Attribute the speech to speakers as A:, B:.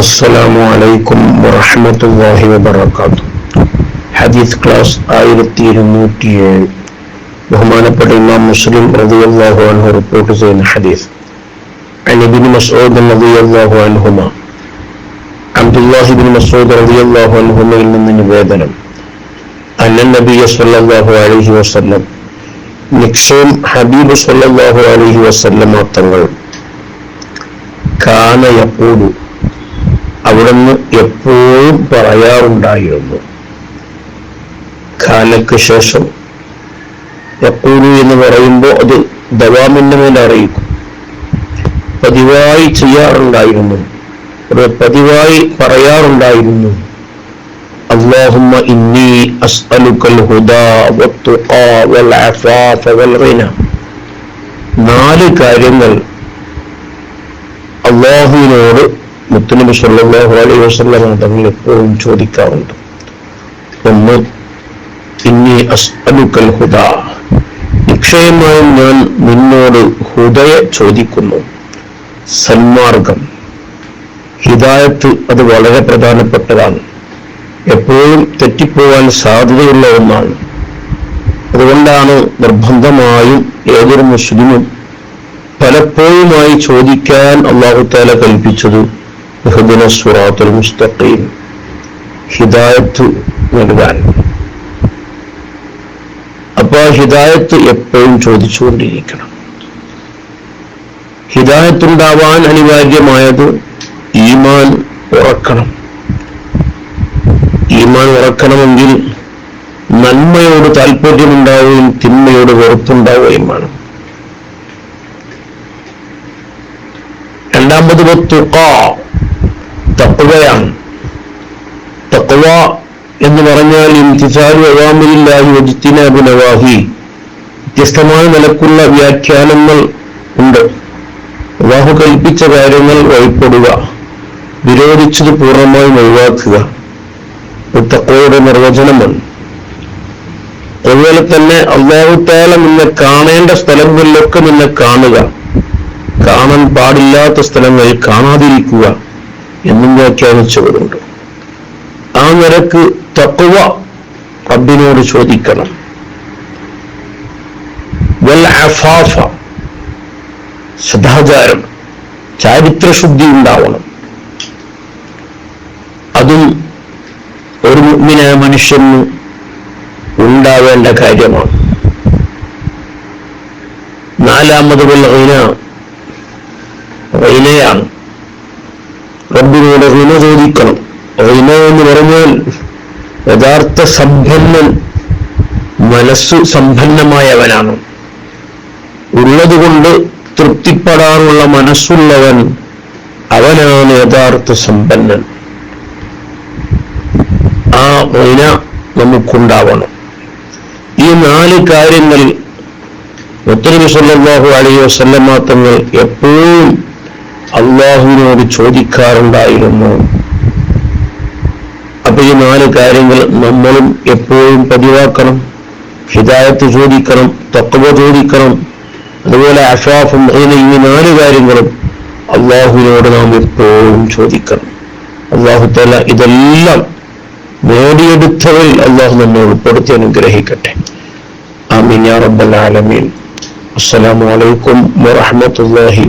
A: അസ്സലാമു അലൈക്കും വറഹമത്തല്ലാഹി വബർക്കാത്തു ഹദീസ് ക്ലാസ് ആയിരത്തി ഇരുന്നൂറ്റി ഏഴ് ബഹുമാനപ്പെട്ട ഇമാം മുസ്ലിം റളിയല്ലാഹു അൻഹു റിപ്പോർട്ട് ചെയ്യുന്ന ഹദീസ് عن ابن مسعود رضي الله عنهما عبد الله بن مسعود رضي الله عنهما നിന്ന് നിവേദനം അന്ന നബിയ സല്ലല്ലാഹു അലൈഹി വസല്ലം നിക്ഷയം ഹബീബ് സല്ലല്ലാഹു അലൈഹി വസല്ലമ തങ്ങൾ കാന യഖൂലു അവിടുന്ന് എപ്പോഴും പറയാറുണ്ടായിരുന്നു ഖാനക്ക് ശേഷം യക്കൂലു എന്ന് പറയുമ്പോൾ അത് ദവാമിന്റെ മേൽ അറിയിക്കും പതിവായി ചെയ്യാറുണ്ടായിരുന്നു ഒരു പതിവായി പറയാറുണ്ടായിരുന്നു اللهم إني أسألك الهدى والتقى والعفاف والغنى നാല് കാര്യങ്ങൾ അള്ളാഹുവിനോട് മുത്തുനബി സല്ലല്ലാഹു അലൈഹി വസല്ലം തങ്ങൾ എപ്പോഴും ചോദിക്കാറുണ്ട്. ഒന്ന് ഇന്നി അസ്അലുക്കൽ ഹുദ. നിക്ഷയമായും ഞാൻ നിന്നോട് ഹുദയ ചോദിക്കുന്നു. സന്മാർഗം. ഹിദായത്ത് അത് വളരെ പ്രധാനപ്പെട്ടതാണ്. എപ്പോഴും തെറ്റിപ്പോവാൻ സാധ്യതയുള്ള ഒന്നാണ്. അതുകൊണ്ടാണ് നിർബന്ധമായും ഏതൊരു മുസ്ലിമും പലപ്പോഴുമായി ചോദിക്കാൻ അള്ളാഹുത്താല കൽപ്പിച്ചത് ബഹുദിന സുറാത്തുൽ മുസ്തഖീം. ഹിദായത്ത് നൽകാൻ. അപ്പൊ ഹിദായത്ത് എപ്പോഴും ചോദിച്ചുകൊണ്ടിരിക്കണം. ഹിദായത്തുണ്ടാവാൻ അനിവാര്യമായത് ഈമാൻ ഉറക്കണം. ഈമാൻ ഉറക്കണമെങ്കിൽ നന്മയോട് താല്പര്യമുണ്ടാവുകയും തിന്മയോട് വെറുപ്പുണ്ടാവുകയും വേണം രണ്ടാമത് തുക തപ്പുകയാണ്. തക്കുവ എന്ന് പറഞ്ഞാൽ ഇംതിസാലു അവാമില്ലാഹി വജിത്തിനാബു നവാഹി. വ്യത്യസ്തമായ നിലക്കുള്ള വ്യാഖ്യാനങ്ങൾ ഉണ്ട്. അള്ളാഹു കൽപ്പിച്ച കാര്യങ്ങൾ വഴിപ്പെടുക. വിരോധിച്ചത് പൂർണമായും ഒഴിവാക്കുക. തക്കോയുടെ നിർവചനമാണ്. അതുപോലെ തന്നെ അള്ളാഹുത്താല നിന്നെ കാണേണ്ട സ്ഥലങ്ങളിലൊക്കെ നിന്നെ കാണുക. കാണാൻ പാടില്ലാത്ത സ്ഥലങ്ങളിൽ കാണാതിരിക്കുക. എന്നും വ്യാഖ്യാനിച്ചവരുണ്ട്. ആ നിരക്ക് തക്കുവ റബ്ബിനോട് ചോദിക്കണം. അഫാഫ സദാചാരം ചാരിത്രശുദ്ധി ഉണ്ടാവണം. അതും ഒരു മുഗ്മിനായ മനുഷ്യന് ഉണ്ടാവേണ്ട കാര്യമാണ്. നാലാമത് റൈന റൈനയാണ് റബ്ബിനോട് റിന ചോദിക്കണം. റിന എന്ന് പറഞ്ഞാൽ യഥാർത്ഥ സമ്പന്നൻ മനസ്സു സമ്പന്നമായവനാണ്. ഉള്ളതുകൊണ്ട് തൃപ്തിപ്പെടാനുള്ള മനസ്സുള്ളവൻ അവനാണ് യഥാർത്ഥ സമ്പന്നൻ. ആ ഋണ നമുക്കുണ്ടാവണം. ഈ നാല് കാര്യങ്ങളിൽ മുത്തനബി സല്ലല്ലാഹു അലൈഹി വസല്ലമ തങ്ങൾ എപ്പോഴും അള്ളാഹുവിനോട് ചോദിക്കാറുണ്ടായിരുന്നു. അപ്പൊ ഈ നാല് കാര്യങ്ങൾ നമ്മളും എപ്പോഴും പതിവാക്കണം. ഹിതായത്ത് ചോദിക്കണം തക്കവ ചോദിക്കണം. അതുപോലെ അഷാഫും അങ്ങനെ ഈ നാല് കാര്യങ്ങളും അള്ളാഹുവിനോട് നാം എപ്പോഴും ചോദിക്കണം. അള്ളാഹു തല ഇതെല്ലാം നേടിയെടുത്തവരിൽ അള്ളാഹു നമ്മെ ഉൾപ്പെടുത്തി അനുഗ്രഹിക്കട്ടെ. ആമീൻ യാ റബ്ബൽ ആലമീൻ. അസ്സലാമു അലൈക്കും വറഹ്മത്തുള്ളാഹി